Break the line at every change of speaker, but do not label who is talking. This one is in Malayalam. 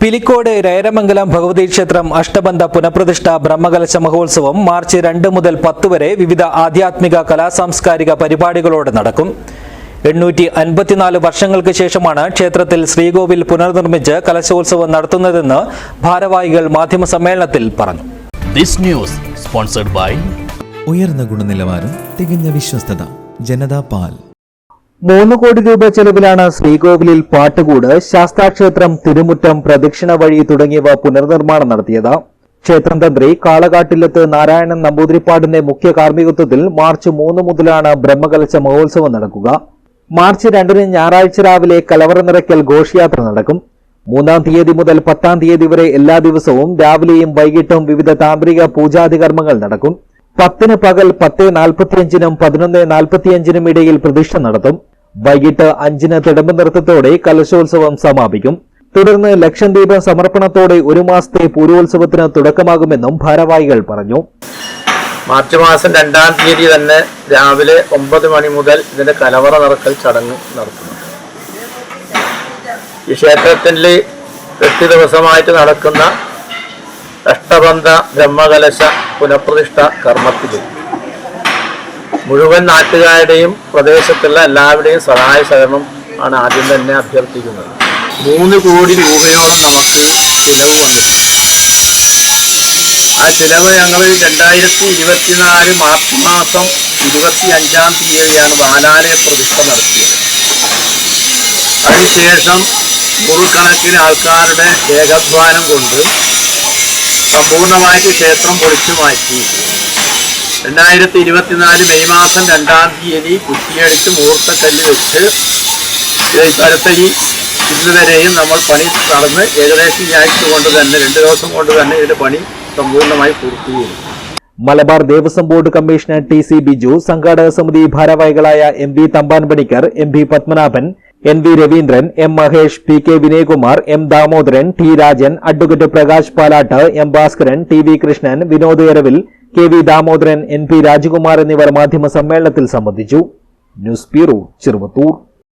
പിലിക്കോട് രൈരമംഗലം ഭഗവതി ക്ഷേത്രം അഷ്ടബന്ധ പുനഃപ്രതിഷ്ഠ ബ്രഹ്മകലശ മഹോത്സവം മാർച്ച് രണ്ട് മുതൽ പത്ത് വരെ വിവിധ ആധ്യാത്മിക കലാസാംസ്കാരിക പരിപാടികളോടെ നടക്കും. എണ്ണൂറ്റി അൻപത്തിനാല് വർഷങ്ങൾക്ക് ശേഷമാണ് ക്ഷേത്രത്തിൽ ശ്രീകോവിൽ പുനർനിർമ്മിച്ച് കലശോത്സവം നടത്തുന്നതെന്ന് ഭാരവാഹികൾ മാധ്യമ സമ്മേളനത്തിൽ പറഞ്ഞു.
This news sponsored by
ഉയർന്ന ഗുണനിലവാരം തികഞ്ഞ വിശ്വസ്തത ജനതാ പാൽ.
മൂന്ന് കോടി രൂപ ചെലവിലാണ് ശ്രീകോവിലിൽ പാട്ടുകൂട് ശാസ്താക്ഷേത്രം തിരുമുറ്റം പ്രദക്ഷിണ വഴി തുടങ്ങിയവ പുനർനിർമ്മാണം നടത്തിയത്. ക്ഷേത്രം തന്ത്രി കാളകാട്ടിലത്ത് നാരായണൻ നമ്പൂതിരിപ്പാടിന്റെ മുഖ്യ കാർമ്മികത്വത്തിൽ മാർച്ച് മൂന്ന് മുതലാണ് ബ്രഹ്മകലശ മഹോത്സവം നടക്കുക. മാർച്ച് രണ്ടിന് ഞായറാഴ്ച രാവിലെ കലവറ നിറയ്ക്കൽ ഘോഷയാത്ര നടക്കും. മൂന്നാം തീയതി മുതൽ പത്താം തീയതി വരെ എല്ലാ ദിവസവും രാവിലെയും വൈകിട്ടും വിവിധ താന്ത്രിക പൂജാതി കർമ്മങ്ങൾ നടക്കും. പത്തിന് പകൽ പത്ത് നാൽപ്പത്തിയഞ്ചിനും പതിനൊന്ന് നാൽപ്പത്തിയഞ്ചിനും ഇടയിൽ പ്രതിഷ്ഠ നടത്തും. വൈകിട്ട് അഞ്ചിന് തിടമ്പ് നൃത്തത്തോടെ കലശോത്സവം സമാപിക്കും. തുടർന്ന് ലക്ഷദ്വീപ് സമർപ്പണത്തോടെ ഒരു മാസത്തെ പൂരോത്സവത്തിന് തുടക്കമാകുമെന്നും ഭാരവാഹികൾ പറഞ്ഞു.
മാർച്ച് മാസം രണ്ടാം തീയതി തന്നെ രാവിലെ ഒമ്പത് മണി മുതൽ ഇതിന്റെ കലവറ നിറക്കൽ ചടങ്ങ് നടത്തുന്നു ഈ ക്ഷേത്രത്തിൽ എട്ട് ദിവസമായിട്ട് നടക്കുന്ന അഷ്ടബന്ധ ബ്രഹ്മകലശ പുനഃപ്രതിഷ്ഠ കർമ്മത്തിൽ മുഴുവൻ നാട്ടുകാരുടെയും പ്രദേശത്തുള്ള എല്ലാവരുടെയും സഹായ സഹകരണം ആണ് ആദ്യം തന്നെ അഭ്യർത്ഥിക്കുന്നത്. മൂന്ന് കോടി രൂപയോളം നമുക്ക് ചിലവ് വന്നിട്ടുണ്ട്. ആ ചിലവ് ഞങ്ങൾ രണ്ടായിരത്തി ഇരുപത്തിനാല് മാർച്ച് മാസം ഇരുപത്തി അഞ്ചാം തീയതിയാണ് ബാലാലയ പ്രതിഷ്ഠ നടത്തിയത്. അതിനുശേഷം നൂറുകണക്കിന് ആൾക്കാരുടെ ഏകാധ്വാനം കൊണ്ട് സമ്പൂർണമായിട്ട് ക്ഷേത്രം പൊളിച്ചു മാറ്റി. രണ്ടായിരത്തി ഇരുപത്തിനാല് മെയ് മാസം രണ്ടാം തീയതി കുറ്റിയടിച്ച് മുഹൂർത്തക്കല്ല് വെച്ച് ഈ ഇന്ന് ഇന്നുവരെയും നമ്മൾ പണി നടന്ന് ഏകദേശം ഈ ആഴ്ച കൊണ്ട് തന്നെ രണ്ട് ദിവസം കൊണ്ട് തന്നെ ഇതിന്റെ പണി സമ്പൂർണമായി പൂർത്തിയായി
Malabar Devaswom board commissioner T C Biju സംഘാടക സമിതി ഭാരവാഹികളായ M V Thampan Panicker M V Padmanabhan N V Raveendran M Mahesh P K Vinayakumar M Damodaran T Rajan advocate Prakash Palatt M Bhaskaran T V Krishnan Vinod Eravil K V Damodaran N P Rajakumar എന്നിവർ മാധ്യമ സമ്മേളനത്തിൽ സംബന്ധിച്ചു. News bureau Cheruvathur.